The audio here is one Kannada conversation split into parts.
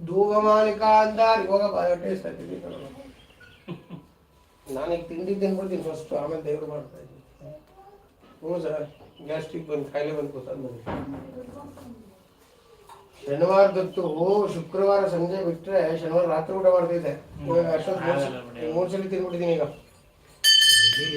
ಧೂವಮಾಲಿಕಾ ಅಂತ ಹೋಗಪ್ಪ ಟೇಸ್ಟ್ ಆಗ್ತಿದೆ ನಾನೀಗ ತಿಂಡಿ ತಿನ್ಬಿಡ್ತೀನಿ ಫಸ್ಟು ಆಮೇಲೆ ದೇವ್ರು ಮಾಡ್ತಾ ಇದ್ದೀನಿ. ಹ್ಞೂ ಸರ್ ಗ್ಯಾಸ್ಟ್ರಿಕ್ ಬಂದು ಕಾಯಿಲೆ ಬಂದು ಕೂತಂದು ಶನಿವಾರದತ್ತು ಶುಕ್ರವಾರ ಸಂಜೆ ಬಿಟ್ರೆ ಶನಿವಾರ ರಾತ್ರಿ ಊಟ ಮಾಡ್ತಿದ್ದೆ. ಅಷ್ಟೊಂದು ಮೂರು ಸಲ- ತಿನ್ಬಿಟ್ಟಿದ್ದೀನಿ ಈಗ. ಈಗ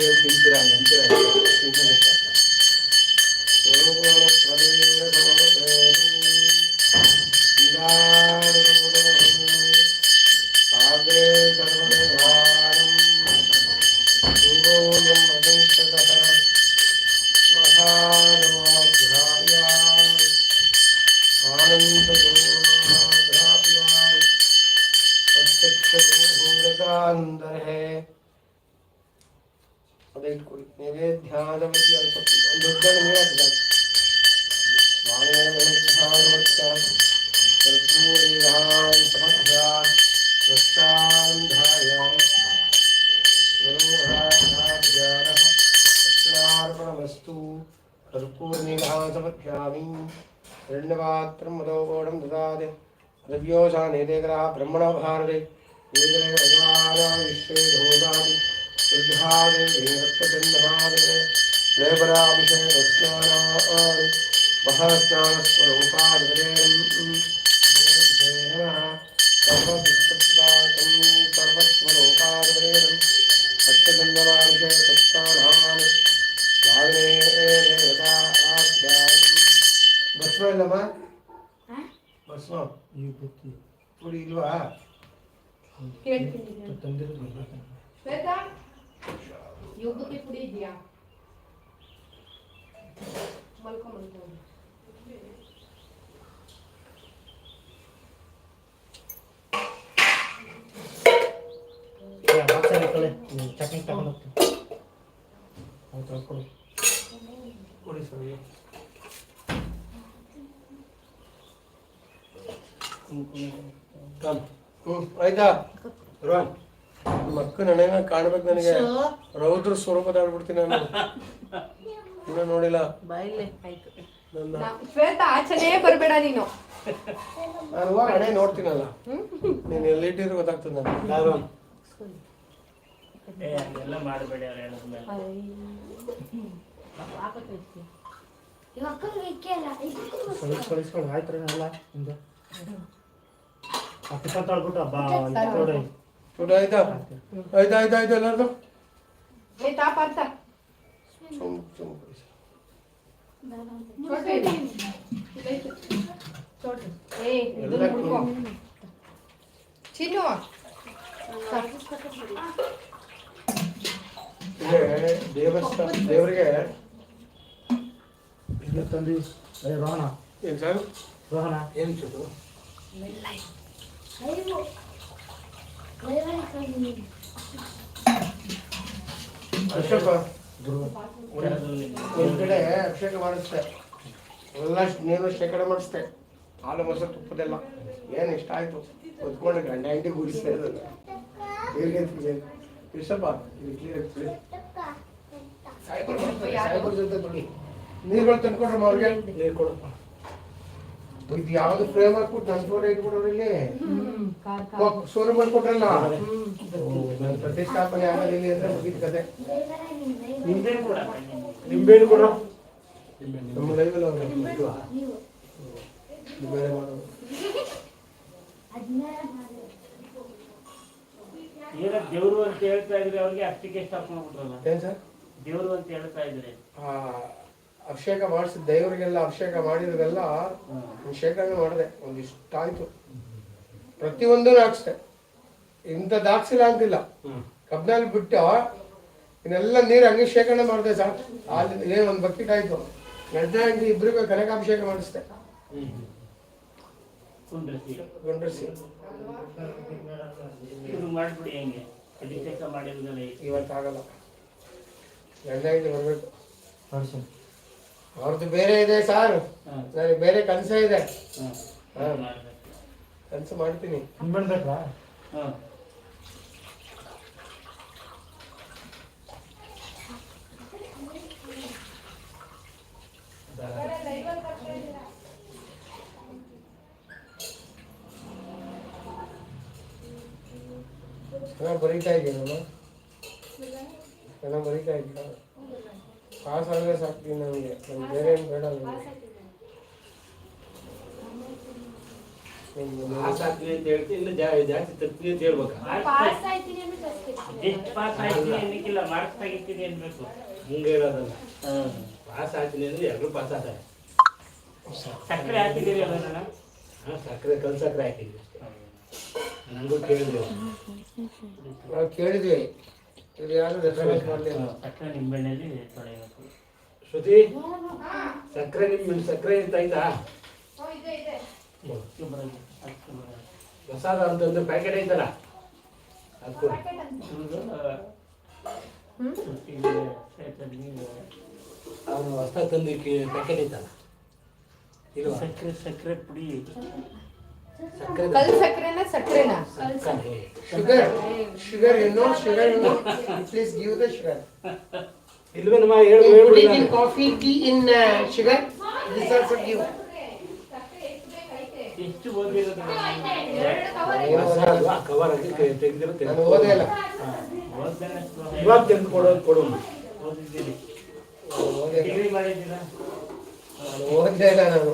विश्वे धोदाति लेबराभिषेकस्नानानि महस्नानस्वरूपादिपदेरं सर्वविष्टप्रदातं सर्वस्वरूपादिपदेरं अष्टचन्दनाभिषेकस्नानानि ಭಸ್ಮ ಇಲ್ಲಮ್ಮ ಭಸ್ಮ ಈಗ ಗೊತ್ತಿ ಪುಡಿ ಇಲ್ವಾ ಕೇಳ್ತೀನಿ ತಂದಿರೋದಿಲ್ಲ ಶ್ವೇತಾ ಯೋಗಕ್ಕೆ ಪುಡಿ ಇದೆಯಾ ಮಲ್ಕೊ ಮಲ್ಕೊ ಬಾಕ್ಸಲ್ಲಿ ಇಟ್ಕೊಳ್ಳಿ ಚಟ್ನಿ ತಗೊಂಡು ಹೋಗ್ತೀನಿ ಅವ್ರು ತೊಳ್ಕೊಳ್ಳಿ ಕೊಡಿ ಸರ್ ಹ್ಞೂ ಆಯ್ತಾ ರೋಹನ್ ಮಕ್ಕ ನನಗ ಕಾಣ್ಬೇಕು ನನಗೆ. ರೌದ್ರ ಸ್ವರೂಪದ ಆಡ್ಬಿಡ್ತೀನಿ ನಾನು. ಇನ್ನೂ ನೋಡಿಲ್ಲ. ಬಾಯಿಲೆ ಆಯ್ತು. ಶ್ವೇತಾ ಆಚೆನೇ ಬರಬೇಡ ನೀನು. ನಾನು ಹಣೆ ನೋಡ್ತೀನಲ್ಲ. ನೀನು ಎಲ್ಲಿಟ್ಟಿದ್ರು ಗೊತ್ತಾಗ್ತದೆ ನಾನು ಹಂಗೆಲ್ಲ ಮಾಡಬೇಡಿ ಅವ್ರು ಹೇಳಿದ ಮೇಲೆ. ಕಳಿಸ್ ಕಳಿಸ್ಕೊಂಡು ಆಯ್ತು ಎಲ್ಲ ನಿಮ್ದು ಅಪ್ಪ ತಳ್ಬಿಟ್ಟು ಹಬ್ಬ ನೋಡಿ. ಊಟ ಆಯ್ತಾ ಆಯ್ತಾ ಆಯ್ತಾ ಆಯ್ತಾ ಎಲ್ಲರದು ಏ ತಾಪ ಅಂತ ಸುಮ್ ಸುಮ್ ಕೊಡಿ ಸರ್ ಚೋಟು ಇದೆ. ಇದೈತೆ. ಚೋಟು. ಏ ಇದನ್ನ ಎಲ್ಲ ಹುಡ್ಕೋ ಚಿನ್ನು ಇದೆ ದೇವಸ್ಥಾನ ದೇವರಿಗೆ ಇಲ್ಲಿ ತಂದು ಏ ರೋಹಣ ಏನು ಸರ್ ರೋಹಣ ಏನು ಚುಟ್ಟು ಅಷ್ಟಪ್ಪ ಒಂದ್ ಕಡೆ ಅಭಿಷೇಕ ಮಾಡಿಸ್ತೆ. ಎಲ್ಲ ನೀನು ಶೇಖರಣೆ ಮಾಡಿಸ್ತೆ. ಹಾಲು, ಮೊಸರು ತುಪ್ಪದೆಲ್ಲ. ಏನು ಇಷ್ಟ ಆಯ್ತು? ಹೊತ್ಕೊಂಡು ಗಂಡ ಹೆಂಡಿ ಗುಡಿಸ್ತಾ ಇರೋದು. ಕೃಷ್ಣಪ್ಪ ಇದು ಬಿಡಿ. ಸಾಯ್ಬರ್ ಜೊತೆ ಬಿಡಿ ನೀರುಗಳು ತಂದ್ಕೊಡ್ರಮ್ಮ ಅವ್ರಿಗೆ ನೀರು ಕೊಡು. ಇದು ಯಾವ್ದು ಫ್ರೇಮ್ ಹಾಕ್ಬಿಟ್ಟು ನನ್ನ ಫೋಟೋ ಇಟ್ಬಿಡೋರು ಇಲ್ಲಿ ಸೋರು ಮಾಡ್ಕೊಟ್ರಲ್ಲ? ಪ್ರತಿಷ್ಠಾಪನೆ ಆಗಲಿ ಇಲ್ಲಿ ಅಂದ್ರೆ ಮುಗಿದ ಕತೆ. ನಿಂಬೆ ಕೂಡ. ನಿಂಬೆಹಣ್ಣು ಕೊಡು ನಮ್ಮ ಲೈವಲ್ಲಿ ಅವ್ರು ಇಲ್ವಾ? ಇದು ಬೇರೆ ಮಾಡೋದು ಏನೋ ದೇವ್ರು ಅಂತ ಹೇಳ್ತಾ ಇದ್ರೆ ಅವ್ರಿಗೆ ಅಷ್ಟಕ್ಕೆ ಸ್ಟಾಪ್ ಮಾಡ್ಬಿಟ್ರಲ್ಲ. ಏನ್ ಸರ್? ದೇವ್ರು ಅಂತ ಹೇಳ್ತಾ ಇದ್ರೆ. ಆ, ಅಭಿಷೇಕ ಮಾಡಿಸಿದ ದೇವರಿಗೆಲ್ಲ ಅಭಿಷೇಕ ಮಾಡಿದ್ರೆಲ್ಲ ಶೇಖರಣೆ ಮಾಡಿದೆ. ಒಂದಿಷ್ಟು ಆಯ್ತು ಪ್ರತಿಯೊಂದೂ ಹಾಕ್ಸ್ದೆ ಇಂಥದ್ದು ಹಾಕ್ಸಿಲ್ಲ ಅಂತಿಲ್ಲ. ಕಬ್ನಲ್ಲಿ ಬಿಟ್ಟು ಇನ್ನೆಲ್ಲ ನೀರು ಹಂಗೆ ಶೇಖರಣೆ ಮಾಡಿದೆ ಸರ್ ಅಲ್ಲಿ ಏನು ಒಂದು ಬಕೆಟ್ ಆಯ್ತು. ಗಂಡ ಹೆಂಡತಿ ಇಬ್ಬರಿಗೂ ಕನಕಾಭಿಷೇಕ ಮಾಡಿಸಿದೆ. ಹೆಂಗೆ. ಇವತ್ತಾಗಲ್ಲ. ಎಣ್ಣೆ ಬರಬೇಕು. ಕಳಿಸು ಅವ್ರದ್ದು ಬೇರೆ ಇದೆ ಸಾರು ನನಗೆ ಬೇರೆ ಕನಸೇ ಇದೆ ಕನಸು ಮಾಡ್ತೀನಿ ಮಾಡ್ಬೇಕಾ ಚೆನ್ನಾಗಿ ಬರೀತಾ ಇದ್ದೀನಿ ನಾನು ಚೆನ್ನಾಗಿ ಬರೀತಾ ಇದ್ದೀನಿ ಪಾಸ್ ಆದರೆ ಸಾಕ್ತೀನಿ ನನಗೆ ನನಗೆ ಬೇರೆ ಏನು ಬೇಡ ನಿಮ್ಗೆ ಪಾಸ್ ಆಗ್ತೀನಿ ಅಂತ ಹೇಳ್ತೀನಿ ಜಾಸ್ತಿ ತರ್ತೀನಿ ಅಂತ ಹೇಳ್ಬೇಕು? ಪಾಸ್ ಆಯ್ತೀನಿ ಅಂದ್ರೆ ಜಾಸ್ತಿ ಎಷ್ಟು ಪಾಸ್ ಆಯ್ತೀನಿ ಅನ್ನಕ್ಕಿಲ್ಲ ಮಾರ್ಕ್ಸ್ ತೆಗಿತೀನಿ ಅನ್ಬೇಕು. ಹಿಂಗೆ ಹೇಳೋದಲ್ಲ. ಪಾಸ್ ಆಗ್ತೀನಿ ಅಂದ್ರೆ ಎಲ್ಲರೂ ಪಾಸ್ ಆಗ್ತಾರೆ. ಸಕ್ಕರೆ ಹಾಕಿದ್ದೀರಿ ಅಲ್ಲ ನಾನು? ಹಾಂ ಸಕ್ಕರೆ ಕಲ್ ಸಕ್ಕರೆ ಹಾಕಿದ್ವಿ ಅಷ್ಟೇ. ನನಗೂ ಕೇಳಿದ್ರು ನಾವು ಕೇಳಿದ್ವಿ ಇದು ಯಾರು ರೆಫರೆನ್ಸ್ ಮಾಡಲಿಲ್ಲ? ಸಕ್ಕರೆ ನಿಂಬೆಣ್ಣೆಯಲ್ಲಿ ತೊಳೆಯಬೇಕು ಶ್ರುತಿ? ಸಕ್ಕರೆ ನಿಮ್ಮ ಸಕ್ಕರೆ ಅಂತ ಐತಾ ಪ್ರಸಾದ ಅಂತ. ಒಂದು ಪ್ಯಾಕೆಟ್ ಐತಲ್ಲ ಅದು ಕೊಡಿ ಅವನು ಹೊಸ ತಂದು ಪ್ಯಾಕೆಟ್ ಐತಲ್ಲ? ಇಲ್ಲ ಸಕ್ಕರೆ ಸಕ್ಕರೆ ಪುಡಿ. ಕಲ್ ಸಕ್ಕರೆನ ಸಕ್ಕರೆನಾ? ಶುಗರ್ ಶುಗರ್ ಏನೋ ಶುಗರ್ ಏನೋ. ಪ್ಲೀಸ್ ಗಿವ್ ದ ಶುಗರ್ ಇಲ್ವೇನಮ್ಮ ಹೇಳು ಹೇಳು in coffee tea in sugar this uh, ಎಷ್ಟು ಓದಿರೋದು ಕವರ್ ಆಗಿ ತೆಗೆದಿರೋ ನಾನು. ಓದೇ ಇಲ್ಲ ಇವಾಗ ತೆಗೆದು ಕೊಡೋದು ಕೊಡು. ಓದಿದ್ದೀರಿ ನಾನು ಓದೇ ಡಿಗ್ರಿ ಮಾಡಿದ್ದೀರಾ? ನಾನು ಇಲ್ಲ ನಾನು.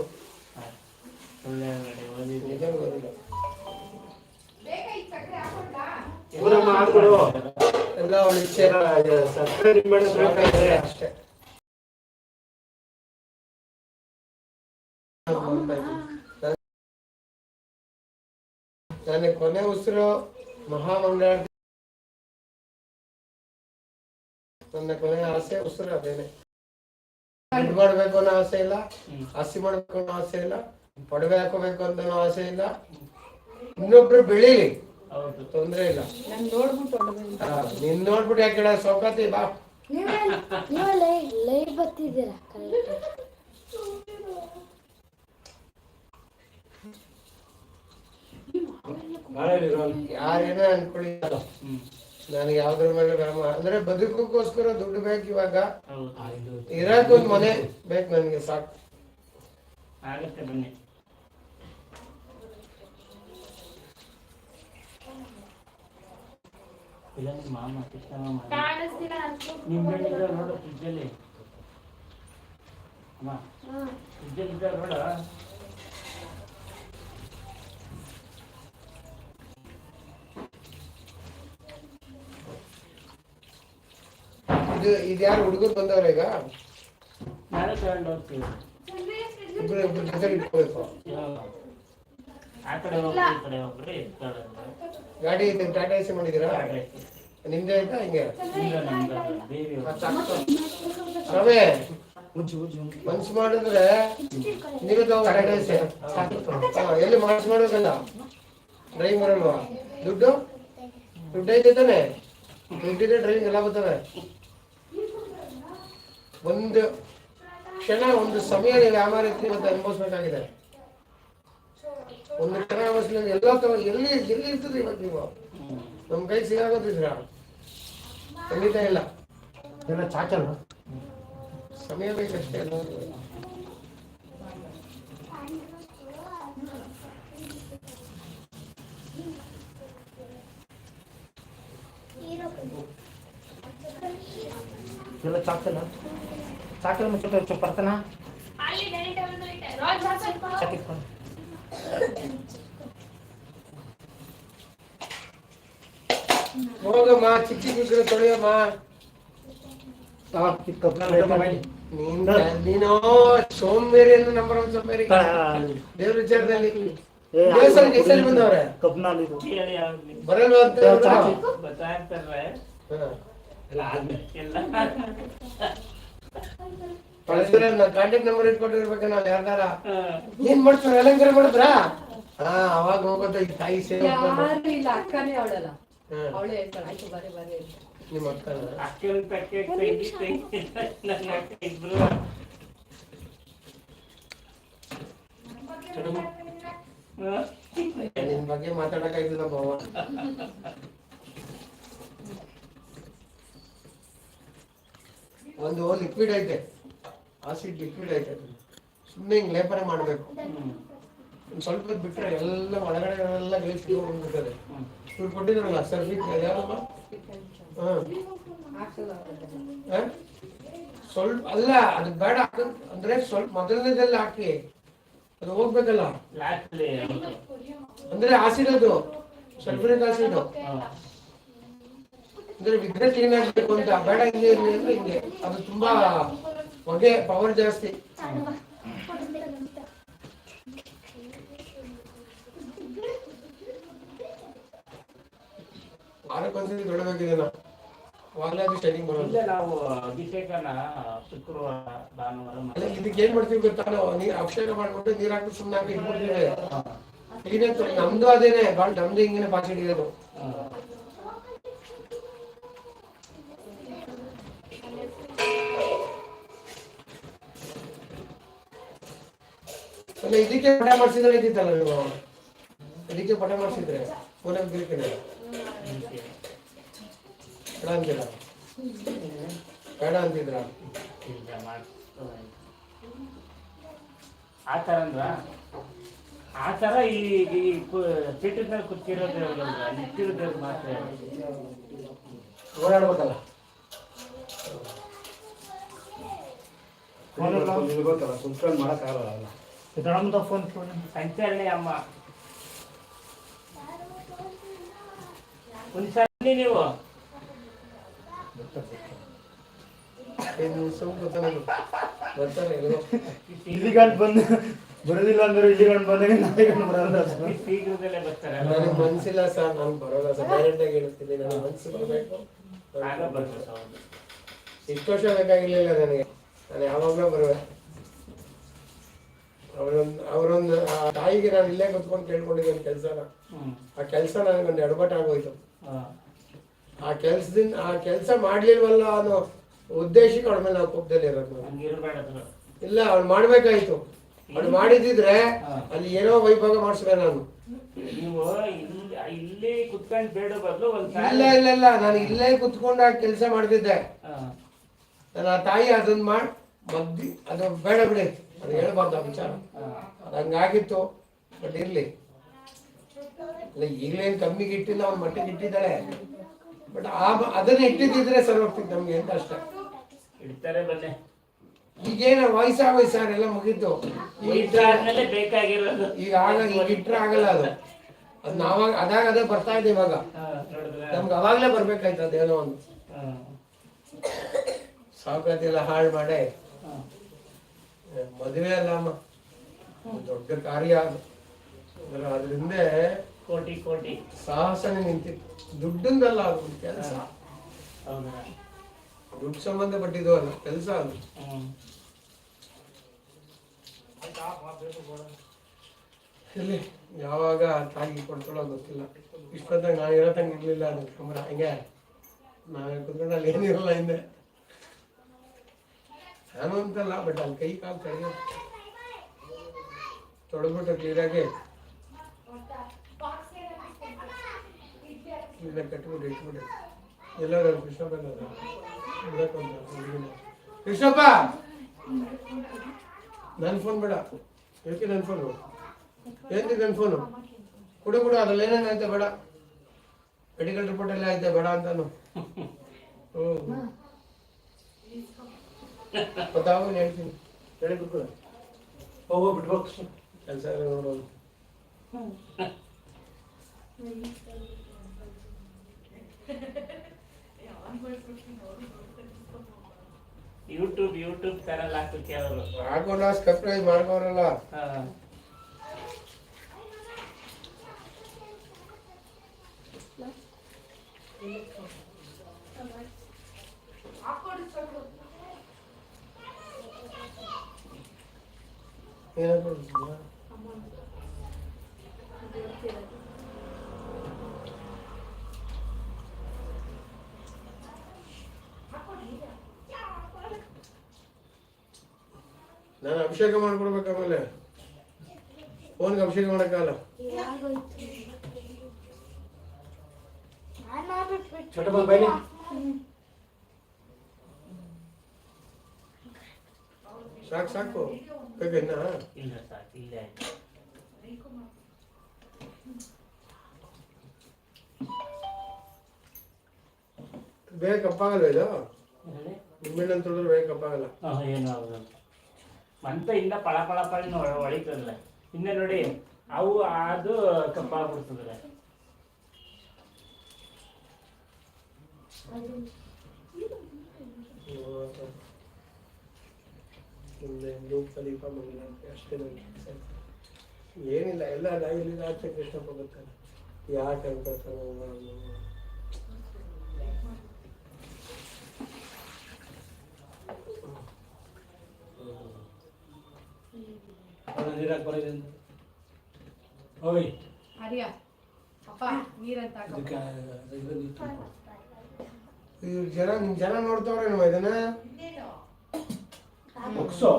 ಇವರಮ್ಮ ಮಾಡ್ಕೊಡು ಎಲ್ಲ ಅವಳ ಅಷ್ಟೇ. ನನ್ನ ಕೊನೆ ಉಸಿರು ಮಹಾಮಂಗಳ ನನ್ನ ಕೊನೆ ಆಸೆ ಉಸಿರು ಅದೇನೆ. ಮಾಡ್ಬೇಕು ಅನ್ನೋ ಆಸೆ ಇಲ್ಲ. ಹಸಿ ಮಾಡ್ಬೇಕು ಅನ್ನೋ ಆಸೆ ಇಲ್ಲ. ಪಡವೆ ಹಾಕೋಬೇಕು ಅಂತ ಆಸೆ ಇಲ್ಲ. ಇನ್ನೊಬ್ರು ಬೆಳೀಲಿ. ಹೌದು. ತೊಂದ್ರೆ ಇಲ್ಲ. ನಾನು ನೋಡ್ಬಿಟ್ಟು ಯಾಕೆ ಸೌಕತಿ ಸೌಕಾತಿ ಬಾ. ಲೈವ್ ಬರ್ತಿದ್ದೀರಾ ಯಾರೇನ ಅನ್ಕೊಳ್ಳಿ. ನನಗೆ ಯಾವ್ದ್ರ ಮೇಲೆ ವ್ಯಾಮ ಅಂದ್ರೆ ಬದುಕೋಸ್ಕರ ದುಡ್ಡು ಬೇಕು ಇವಾಗ. ಹೌದು. ಇರಕ್ ಒಂದ್ ಮನೆ ಬೇಕು ನನಗೆ ಸಾಕು. ಆಗತ್ತೆ ಬನ್ನಿ. ಇಲ್ಲ ನಿಮ್ಮ ಮಾಮ ಕೃಷ್ಣ ಮಾಮ ಕಾಣಿಸ್ತಿಲ್ಲ ಅನ್ಕೊ ನಿಂಬೆಹಣ್ಣು ಇದಾವೆ ನೋಡು ಫ್ರಿಜ್ಜಲ್ಲಿ ಅಮ್ಮ ಫ್ರಿಜ್ಜಲ್ಲಿ ಇದ್ದಾವೆ ನೋಡ. ಇದು ಇದು ಯಾರು ಹುಡುಗರು ಬಂದವ್ರ ಈಗ? ನಾಳೆ ತಗೊಂಡು ಹೋಗ್ತೀವಿ ಇಬ್ಬರು ಇಬ್ಬರು ಜೊತೆ ಇಟ್ಕೋಬೇಕು. ಆ ಕಡೆ ಹೋಗ್ರಿ ಈ ಕಡೆ ಹೋಗ್ರಿ ಗಾಡಿ ಇದೆ ಟಾಟಾ ಎಸಿ ಮಾಡಿದೀರಾ ನಿಮ್ದೇ ಆಯ್ತಾ ಹಿಂಗೆ? ರವೆ? ಮನ್ಸು ಮಾಡಿದ್ರೆ ನೀವೇ ಟಾಟಾ ಎಸಿ ಎಲ್ಲಿ ಮನ್ಸು ಮಾಡ್ಬೇಕಲ್ಲ ಡ್ರೈವಿಂಗ್ ಬರಲ್ವಾ ದುಡ್ಡು? ದುಡ್ಡು ಐತೆ ತಾನೆ? ದುಡ್ಡಿದ್ರೆ ಡ್ರೈವಿಂಗ್ ಎಲ್ಲ ಬರ್ತವೆ. ಒಂದು ಕ್ಷಣ ಒಂದು ಸಮಯ ನೀವು ಯಾವ ರೀತಿ ಇವತ್ತು ಅನುಭವಿಸ್ಬೇಕಾಗಿದೆ. ಒಂದು ಕಡೆ ಅನುಭವಿಸ್ಲಿಲ್ಲ ಎಲ್ಲ ತರ ಎಲ್ಲಿ ಎಲ್ಲಿ ಇರ್ತದೆ ಇವತ್ತು ನೀವು? ನಮ್ಮ ಕೈ ಸಿಗಾಗೋದಿದ್ರ ಖಂಡಿತ ಇಲ್ಲ. ಎಲ್ಲ ಚಾಚಲ್ಲ? ಸಮಯ ಬೇಕಷ್ಟೇ ಎಲ್ಲರಿಗೂ. ಎಲ್ಲ ಚಾಚಲ್ಲ? ಚಾಕಲ್ ಮುಚ್ಚ ಚಾಕಿಟ್ಕೊಂಡು ಹೋಗಮ್ಮ ಚಿಕ್ಕ ಚಿಕ್ಕ ತೊಳೆಯಮ್ಮ ನೀನ್ ನೀನು ಸೋಂಬೇರಿ ಅಂದ್ರೆ ನಂಬರ್ ಒನ್ ಸೋಂಬೇರಿ ದೇವ್ರ ವಿಚಾರದಲ್ಲಿ. ಬರಲ್ವಾ ಅಂತ ಎಲ್ಲ ಕಳ್ಸಿದ್ರೆ ನಾನು ಕಾಂಟ್ಯಾಕ್ಟ್ ನಂಬರ್ ಇಟ್ಕೊಂಡಿರ್ಬೇಕು ನಾನು ಯಾರ್ದಾರ. ಏನ್ ಮಾಡ್ತಾರೆ? ಅಲಂಕಾರ ಮಾಡಿದ್ರ? ಹಾ ಅವಾಗ ಹೋಗೋದ ಈ ತಾಯಿ ಸೇವೆ ಯಾರು ಇಲ್ಲ ಅಕ್ಕನೇ ಅವಳಲ್ಲ. ಅವಳೇ ಹೇಳ್ತಾಳೆ ಆಯ್ತು ಬರೀ ಬರೀ. ನಿಮ್ಮ ಅಕ್ಕನ ಅಕ್ಕನ ತಕ್ಕೆ ನನ್ನ ಅಕ್ಕ ಇಬ್ರು. ನಿನ್ ಬಗ್ಗೆ ಮಾತಾಡಕ್ಕಾಗಿಲ್ಲ ಬಾವ ಒಂದು ಲಿಕ್ವಿಡ್ ಐತೆ. ಆಸಿಡ್ ಲಿಕ್ವಿಡ್ ಐತೆ ಸುಮ್ಮನೆ ಹಿಂಗ್ ಲೇಪನೆ ಮಾಡ್ಬೇಕು. ಒಂದು ಸ್ವಲ್ಪ ಬಿಟ್ಟರೆ ಬಿಟ್ರೆ ಎಲ್ಲ ಒಳಗಡೆ ಎಲ್ಲ ಗಲೀಜು ಹೋಗ್ಬಿಡ್ತದೆ. ಇವ್ರು ಕೊಟ್ಟಿದ್ರಲ್ಲ ಸರ್ ಯಾವ ಹಾಂ? ಸ್ವಲ್ಪ ಅಲ್ಲ ಅದು ಬೇಡ ಅಂದ್ರೆ ಸ್ವಲ್ಪ ಮೊದಲನೇದಲ್ಲಿ ಹಾಕಿ ಅದು ಹೋಗ್ಬೇಕಲ್ಲ ಅಂದ್ರೆ ಆಸಿಡ್ ಅದು ಸಲ್ಫರಿಕ್ ಆಸಿಡ್ ಅಂದ್ರೆ ವಿಗ್ರಹ ಕ್ಲೀನ್ ಆಗ್ಬೇಕು ಅಂತ ಬೇಡ ಹಿಂಗೆ ಹಿಂಗೆ ಅದು ತುಂಬಾ ಹೊಗೆ ಪವರ್ ಜಾಸ್ತಿ. ಸ್ಟೈಲಿಂಗ್ ಬರೋದು. ಇಲ್ಲೇ ನಾವು ಅಭಿಷೇಕನ ಶುಕ್ರವಾರ ಭಾನುವಾರ ಅಲ್ಲ ಮಾಡ್ತೀವಿ. ಇದಕ್ಕೆ ಏನ್ ಮಾಡ್ತೀವಿ ಗೊತ್ತಾ ನಾವು ನೀರ್ ಅಭಿಷೇಕ ಮಾಡ್ಬಿಟ್ಟು ನೀರ್ ಹಾಕಿ ಸುಮ್ಮನೆ ಹಾಕಿ ಇಟ್ಬಿಡ್ತೀವಿ ನಮ್ದು ಅದೇನೆ. ಬಾಳ್ ನಮ್ದು ಹಿಂಗೇನೆ ಪಾಚಿ ಹಿಡಿಯೋದು. ಅಲ್ಲ ಇದಕ್ಕೆ ಪಠ ಮಾಡಿಸಿದ್ರೆ ಇದ್ದಿತ್ತಲ್ಲ ನೀವು ಇದಕ್ಕೆ ಪಠ ಮಾಡಿಸಿದ್ರೆ ಪುನಃ ಗಿರಿಕಿದೆ ಬೇಡ ಅಂತೀರ? ಬೇಡ ಅಂತಿದ್ರ ಆ ಥರ ಅಂದ್ರ ಆ ಥರ ಈ ಈ ಪೀಠದ ಮೇಲೆ ಕೂತಿರೋದು ನಿಂತಿರೋದು ಮಾತ್ರ. ಓಡಾಡ್ಬೇಕಲ್ಲ? ಫೋನ್ ನಿಲ್ಬೇಕಲ್ಲ ಕುತ್ಕೊಂಡು ಮಾಡೋಕ್ಕಾಗಲ್ಲ ಸಿದ್ದರಾಮಯ್ಯ ಫೋನ್ ಫೋನ್ ಸಂಚರಣೆ ಅಮ್ಮ. ಒಂದ್ಸಲಿ ನೀವು. ಬಂದು ಬರೋದಿಲ್ಲ ಅಂದ್ರೆ ಬಂದಾಗ ಬರೋಲ್ಲ ಈ ಶೀಘ್ರದಲ್ಲೇ ಬರ್ತಾರೆ ನನಗೆ ಮನ್ಸಿಲ್ಲ ಸರ್ ನಾನು ಬರೋಲ್ಲ ಸರ್. ಡೈರೆಕ್ಟ್ ಆಗಿ ಹೇಳ್ತೀನಿ ನನಗೆ ಮನ್ಸು ಬರಬೇಕು. ಇಷ್ಟು ವರ್ಷ ಬೇಕಾಗಿರ್ಲಿಲ್ಲ ನನಗೆ. ನಾನು ಯಾವಾಗಲೂ ಬರುವೆ. ಅವರೊಂದು ಅವರೊಂದು ಆ ತಾಯಿಗೆ ನಾನು ಇಲ್ಲೇ ಕುತ್ಕೊಂಡು ಕೇಳ್ಕೊಂಡಿದ್ದೇನೆ ಕೆಲಸನ. ಹ್ಮ್. ಆ ಕೆಲಸ ನನಗೊಂದು ಎಡಬಟ್ ಆಗೋಯ್ತು. ಆ. ಕೆಲ್ಸದಿಂದ ಆ ಕೆಲಸ ಮಾಡ್ಲಿಲ್ವಲ್ಲ ಅನ್ನೋ ಉದ್ದೇಶಕ್ಕೆ ಅವಳ ಮೇಲೆ ನಾವು ಕೋಪದಲ್ಲಿ ಇರೋದು. ಇಲ್ಲ ಅವ್ಳು ಮಾಡ್ಬೇಕಾಯ್ತು. ಅವ್ಳು ಮಾಡಿದಿದ್ರೆ ಅಲ್ಲಿ ಏನೋ ವೈಭವ ಮಾಡಿಸ್ಬೇ ನಾನು. ನೀವು ಇಲ್ಲಿ ಇಲ್ಲಿ ಕುತ್ಕೊಂಡು ಬೇಡ ಬದಲು ಒಂದ್ ಇಲ್ಲ ಇಲ್ಲ ಇಲ್ಲ ನಾನು ಇಲ್ಲೇ ಕುತ್ಕೊಂಡು ಆ ಕೆಲಸ ಮಾಡ್ತಿದ್ದೆ. ನಾನು ಆ ತಾಯಿ ಅದನ್ನ ಮಾಡಿ ಮಗ್ದಿ ಅದು ಬೇಡ ಬಿಡಿ. ಅದು ಹೇಳ್ಬಾರ್ದು ಆ ವಿಚಾರ. ಅದು ಹಂಗಾಗಿತ್ತು ಬಟ್ ಇರ್ಲಿ. ಇಲ್ಲ ಈಗಲೇನು ಕಮ್ಮಿಗೆ ಇಟ್ಟಿಲ್ಲ ಅವ್ನ ಮಟ್ಟಿಗೆ ಇಟ್ಟಿದ್ದಾಳೆ. ಬಟ್ ಆ ಅದನ್ನ ಇಟ್ಟಿದ್ದಿದ್ರೆ ಸರ್ ಹೋಗ್ತಿತ್ತು ನಮ್ಗೆ ಅಂತ ಅಷ್ಟೇ. ಇಡ್ತಾರೆ ಬನ್ನಿ. ಈಗೇನ ವಯಸ್ಸಾಗೋಯ್ತು ವಯಸ್ಸಾರ ಎಲ್ಲ ಮುಗೀತು. ಈಗ ಇಟ್ರೆ ಬೇಕಾಗಿರೋದು. ಈಗ ಆಗ ಈಗ ಇಟ್ರೆ ಆಗಲ್ಲ ಅದು. ಅದು ನಾವಾಗ ಅದಾಗ ಅದೇ ಬರ್ತಾ ಇದೆ ಇವಾಗ? ನಮ್ಗೆ ಅವಾಗಲೇ ಬರ್ಬೇಕಾಯ್ತು ಅದೇನೋ ಒಂದು. ಸಾವುಕಾತಿ ಎಲ್ಲ ಹಾಳು ಮಾಡೇ. ಮದುವೆ ಅಲ್ಲ ಅಮ್ಮ. ದೊಡ್ಡ ಕಾರ್ಯ ಅದು. ಅಂದ್ರೆ ಅದ್ರ ಹಿಂದೆ ಕೋಟಿ ಕೋಟಿ. ಸಾಹಸನೇ ನಿಂತಿತ್ತು. ದುಡ್ಡಿಂದಲ್ಲ ಅದು ಕೆಲಸ. ಹೌದಾ? ದುಡ್ಡು ಸಂಬಂಧಪಟ್ಟಿದ್ದು ಅಲ್ಲ ಕೆಲಸ ಅದು. ಇಲ್ಲಿ ಯಾವಾಗ ತಾಗಿ ಕೊಡ್ತಾಳೋ ಗೊತ್ತಿಲ್ಲ. ಇಷ್ಟೊತ್ತಾಗ ನಾನು ಇರೋ ಇರಲಿಲ್ಲ ಇರ್ಲಿಲ್ಲ ಅದು ಕ್ಯಾಮ್ರಾ. ಹಂಗೆ? ನಾನು ಕುತ್ಕೊಂಡು ಅಲ್ಲಿ ಏನಿರಲ್ಲ ಹಿಂದೆ. ನಾನು ಅಂತಲ್ಲ ಬಟ್ ಅಲ್ಲಿ ಕೈ ಕಾಲು ಕಡಿಮೆ ತೊಳೆದ್ಬಿಟ್ಟು ಕ್ಲೀನಾಗಿ ಇಲ್ಲ ಕಟ್ಬಿಟ್ಟು ಇಟ್ಬಿಟ್ಟು ಎಲ್ಲರೂ? ಇರ್ಬೇಕು ಅಂತ ಕೃಷ್ಣಪ್ಪ! ನನ್ನ ಫೋನ್ ಬೇಡ. ಯಾಕೆ ನನ್ನ ಫೋನು ఏంది ನನ್ನ ಫೋನು ಕೊಡು ಕೊಡು ಅದ್ರಲ್ಲಿ ಏನೇನು ಬೇಡ. ಮೆಡಿಕಲ್ ರಿಪೋರ್ಟ್ ಎಲ್ಲ ಬೇಡ ಅಂತಾನು. ಹ್ಞೂ ಗೊತ್ತಾಗ ಹೇಳ್ತೀನಿ. ಹೇಳಿ ಕುತ್ಕೊಳ್ಳಿ ಹೋಗೋ ಬಿಟ್ಬೇಕು ಕೆಲಸ ನೋಡೋದು ಯೂಟ್ಯೂಬ್ ಯೂಟ್ಯೂಬ್ ಚಾನಲ್ ಹಾಕಕ್ಕೆ ಅವರು ಹಾಕೊಂಡ ಸಬ್ಸ್ಕ್ರೈಬ್ ಮಾಡ್ಕೋರಲ್ಲ. ಏನಾಗ್ಬಿಡ್ತೀಯ ನಾನು ಅಭಿಷೇಕ ಮಾಡ್ಕೊಡ್ಬೇಕು ಆಮೇಲೆ. ಫೋನ್ಗೆ ಅಭಿಷೇಕ ಮಾಡೋಕ್ಕಾಗಲ್ಲ ಯಾಗೋಯ್ತು ನಾನು ಮಾಡ್ಬಿಟ್ಬಿಟ್ಟು ಚಟಪ ಬೈಲಿ ಸಾಕು ಸಾಕು. ಬೇಕಿನ್ನ ಇಲ್ಲ ಸರ್ ಇಲ್ಲ ಬೇಗ ಕಪ್ಪಾಗಲ್ಲ ಇದು? ನಿಂಬೆಹಣ್ಣು ಅಂತ ಹೇಳಿದ್ರೆ ಬೇಗ ಕಪ್ಪಾಗಲ್ಲ. ಹಾ, ಏನು ಆಗಲ್ಲ ಮಂತ ಇಂದ ಪಳ ಪಳ ಪಳ ಹೊಳಿತದಲ್ಲ ಹಿಂದೆ ನೋಡಿ ಅವು ಅದು ಕಪ್ಪಾಗ್ಬಿಡ್ತದ್ರೆ ಮುಂದೆ ಲೂಪ ದೀಪ ಮಂಗಳಾರತಿ ಅಷ್ಟೇ ನನಗೆ ಕೆಲ್ಸ. ಏನಿಲ್ಲ ಎಲ್ಲ ಇಲ್ಲಿ ಆಚೆ ಕೃಷ್ಣಪ್ಪ ಬರ್ತಾರೆ ಯಾಕೆ ಅನ್ಕೊಳ್ತಾನೆ ನೀರಾಕ್ ಬರೋದು ಅಂತ. ಓಯ್. ಅಪ್ಪ ನೀರಂತ ಇವ್ರು ಜನ ಜನ ನೋಡ್ತಾವ್ರೇನು ಇದನ್ನ? ಮುಗ್ಸೋ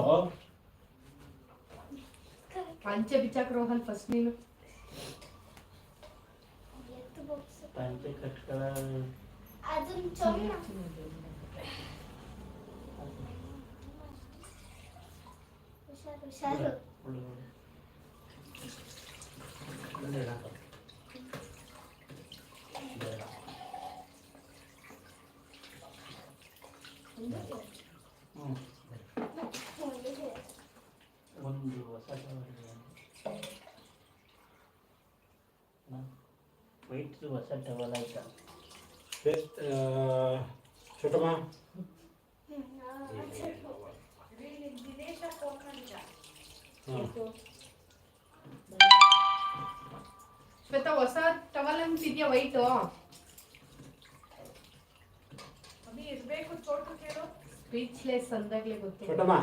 ಪಂಚೆ ಬಿಚ್ಚಾಕ್ ರೋಹನ್ ಫಸ್ಟ್ ನೀನು ಎತ್ತು ಬಾಕ್ಸ್ ಪಂಚೆ ಕಟ್ಗಳ ಅದನ್ನ ಚೊಂಬ ಹುಷಾರು ಹುಷಾರು ಬಂದ್ರೆ ಹಾಕು. ಹ್ಮ್ ಒಂದು ಹೊಸ ವೈಟ್ ಹೊಸ ಟವಲ್ ಆಯ್ತಾ ಚುಟಮ್ಮ ಶ್ವೇತಾ ಹೊಸ ಟವಲ್ ಅಂತಿದ್ಯಾ ವೈಟ್ ಇರಬೇಕು ಸ್ಪೀಚ್ಲೆಸ್ ಅಂದಾಗಲೇ ಗೊತ್ತು ಚುಟಮ್ಮ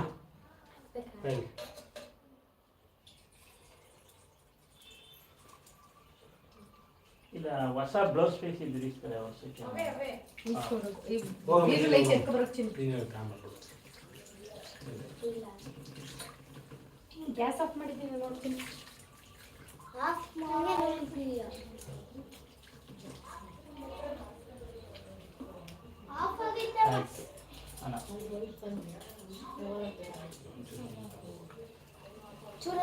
ಇಲ್ಲ ಹೊಸ ಬ್ಲೌಸ್ ಪೀಸ್ ಇದ್ರೆ ಇಸ್ತಾರೆ ವರ್ಷಕ್ಕೆ ಇಸ್ಕೊಡು. ಈ ಹೋಗಮ್ಮ. ಬೀರು ಲೈಟ್ ಎತ್ಕೊ ಬರೋಕ್ ಚಿನ್ನ. ನೀನು ಕಾಮರ್ಬಿಡು ಇಲ್ಲ ಗ್ಯಾಸ್ ಆಫ್ ಮಾಡಿದ್ದೀನಿ ನೋಡ್ತೀನಿ ಆಫ್ ಮಾಡಿ ನೋಡ್ತೀಯ ಆಫ್ ಆಗಿದ್ದ ಆಯ್ತು ಅಣ್ಣ ಚೂರ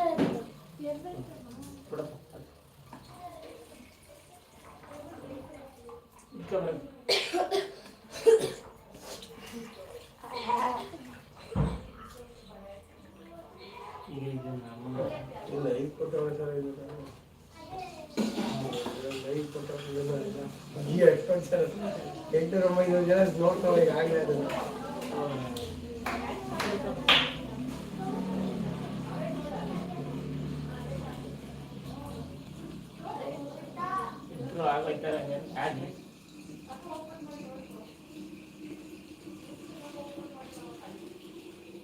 ಈಗ ನಮ್ಮ ಇಲ್ಲ ಐದು ಕೊಟ್ಟವ್ರೆ ಸರ್ ಇದು ಐದು ಕೊಟ್ಟವ್ರೆ ಈ ಎಕ್ಸ್ಪೆನ್ಸರ್ ಎಂಟುನೂರ ಒಂಬೈನೂರು ಜನ ನೋಡ್ತಾವೆ ಈಗಾಗಲೇ ಅದನ್ನು ಇಂಟ್ರೋ ಆಗೋಯ್ತಾರೆ ಆಗ್ಲಿ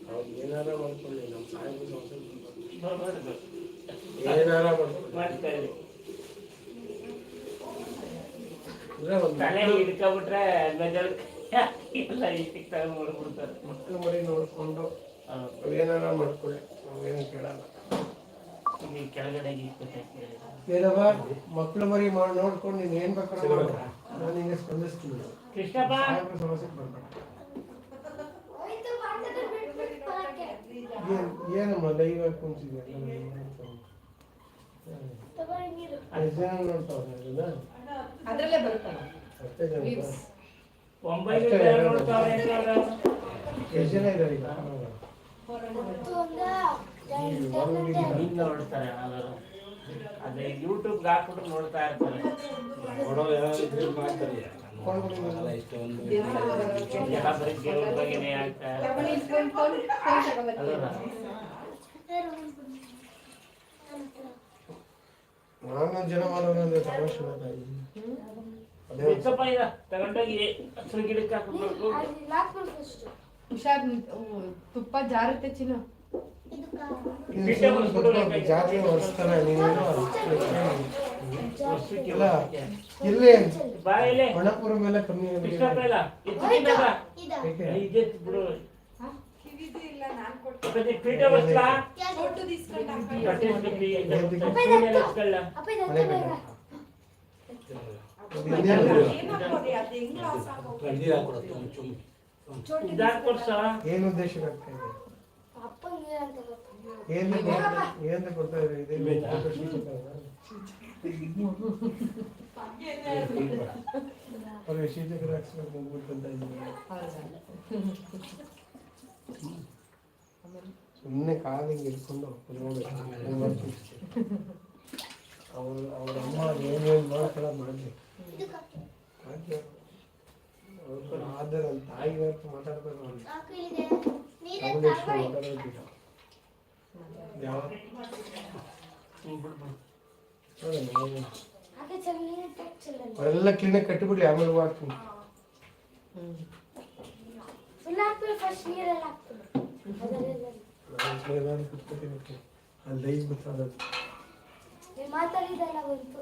ಅವ್ರು ಏನಾರ ಮಾಡ್ಕೊಳ್ಳಿ ನಮ್ಮ ಸಾಹೇಬರು ಸಂಸದರು ಬರ್ಬಾರ್ದು. ಏನಾರ ಮಾಡ್ಕೊಳ್ಳಿ ಮಾಡ್ಕೊಳ್ಳಿ ಅಂದ್ರೆ ಒಂದು ಹಿಡ್ಕೊಬಿಟ್ರೆ ಬೇಜಾರು ಎಲ್ಲ ಮಾಡ್ಬಿಡ್ತಾರೆ ಮಕ್ಕಳು ಮರಿ ನೋಡ್ಕೊಂಡು. ಏನಾರ ಮಾಡ್ಕೊಳ್ಳಿ ನಾವೇನು ಕೇಳಲ್ಲ. ಇಲ್ಲಿ ಕೆಳಗಡೆ ಮಕ್ಕಳು ಮರಿ ಮಾಡಿ ನೋಡ್ಕೊಂಡು ನೀನು ಏನು ಬೇಕಾದ್ರೆ ಮಾಡು. ನಾನು ನಿಂಗೆ ಸ್ಪಂದಿಸ್ತೀನಿ ಕೃಷ್ಣಪ್ಪ! ಸಾಹೇಬ್ರ ಸಮಸ್ಯೆಗೆ ಬರ್ಬೇಡ. ಹೋಯ್ತು ಬಾಟಲ್ ಬಿಟ್ಬಿಟ್ಟು ಏನಮ್ಮ ದೈವ ಕುಂತಿದೆ? ತಗೊಳ್ಳಿ ನೀರು. ಎಷ್ಟು ಜನ ನೋಡ್ತಾವ್ರೆ ಇದನ್ನ ಅದ್ರಲ್ಲೇ ಬರುತ್ತಲ್ಲ. ಎಷ್ಟು ಜನ ಇದ್ದಾರೆ ಈಗ? ನೋಡ್ತಾರೆ. ಅದೇ ಯೂಟ್ಯೂಬ್ಗೆ ಹಾಕ್ಬಿಟ್ಟು ನೋಡ್ತಾ ಇರ್ತಾರೆ ನೋಡೋರು ಯಾರು ಇದ್ರೆ ಮಾಡ್ತಾರೆ ನಾನು ಮಾಡಲ್ಲ ಇಷ್ಟೊಂದು ಎಲ್ಲ ಬರೀ ದೇವ್ರ ಬಗ್ಗೆನೇ ಹೇಳ್ತಾರೆ ಫೋನ್ ಫೋನ್ ಫೋನ್ ತಗೊಂಡ್ಬರ್ತೀನಿ ಅದಲ್ಲ ನಾನು ಜನ ಮಾಡೋಣ ತಮಾಷೆ ಬಿಚ್ಚಪ್ಪ ಈಗ ತಗೊಂಡೋಗಿ ಹಸಿರು ಗಿಡಕ್ಕೆ ಹಾಕ್ಬೇಕು ಫಸ್ಟ್ ಹುಷಾರ್ ತುಪ್ಪ ಜಾರುತ್ತೆ ಚಿನ್ನ. ಜಾತಿ ಇದು ನೀನೇನೋ ಇಲ್ಲ. ಇಲ್ಲಿ ಮಣಪುರ ಮೇಲೆ ಕಮ್ಮಿ ಇದ? ಇದೆ ಬಿಡು. ಪೀಠ ಕಟ್ಟಿಸ್ಬೇಕು ಏನು ಉದ್ದೇಶ ಆಗ್ತಾ ಇದೆ? ಏನು ಇದೆ ಬೇಕಾ? ಅವ್ರಿಗೆ ಶೀತಕರ ಹಾಕ್ಸ್ಬೇಕು ಹೋಗ್ಬಿಟ್ಟು ಅಂತ ಇದ್ದೀನಿ ಸುಮ್ಮನೆ ಕಾಲಿಗೆ ಇಟ್ಕೊಂಡು ನೋಡ್ಬೇಕು ಅವ್ರು ಅವ್ರ ಅಮ್ಮ ಏನೇನು ಮಾಡ್ತಾರ ಮಾಡಲಿ ಅಂತ ಮಾತಾಡ್ಬೇಕು ಅವರೆಲ್ಲ ಕ್ಲೀನಾಗಿ ಕಟ್ಟಿಬಿಡ್ಲಿ ಆಮೇಲೆ ಹಾಕ್ತೀನಿ. ಅಲ್ಲಿ ಮಾತಾಡಿದೆಲ್ಲ ಬಂತು.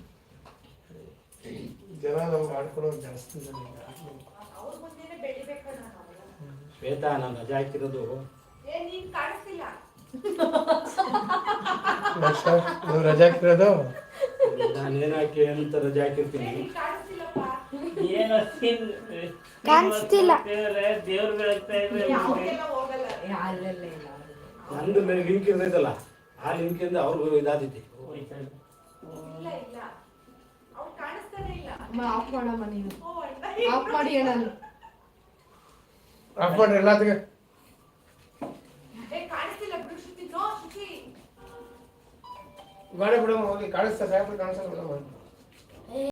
ಜನ ನಾವು ಆಡ್ಕೊಳ್ಳೋದು ಜಾಸ್ತಿ ಜನ. ಶ್ವೇತಾ ನಾನು ರಜಾ ಹಾಕಿರೋದು. ಲಕ್ಷ, ನೀವು ರಜೆ ಹಾಕಿರೋದು? ನಾನೇನು ಹಾಕಿ ಅಂತ ರಜಾ ಹಾಕಿರ್ತೀನಿ? ಏನೋ ಕಾಣಿಸ್ತಿಲ್ಲ. ದೇವ್ರು ಬೆಳಗ್ತಾ ಇದ್ರೆ ಅಲ್ಲೆಲ್ಲ ಇಲ್ಲ. ನಂದು ಲಿಂಕ್ ಇರ್ತೈತಲ್ಲ ಆ ಲಿಂಕಿಂದ ಅವ್ರಿಗೂ ಇದಾದೈತಿ ಆಫ್ ಮಾಡಮ್ಮ ನೀನು ಆಫ್ ಮಾಡಿ ಹೇಳ ಆಫ್ ಮಾಡ್ರಿ ಎಲ್ಲತ್ತಿಗೆ ಬೇಡ ಬಿಡಮ್ಮ ಹೋಗಿ ಕಾಣಿಸ್ತಾ ಸಾಹೇಬ್ರು ಕಾಣಿಸ್ತಾ ಬಿಡಮ್ಮ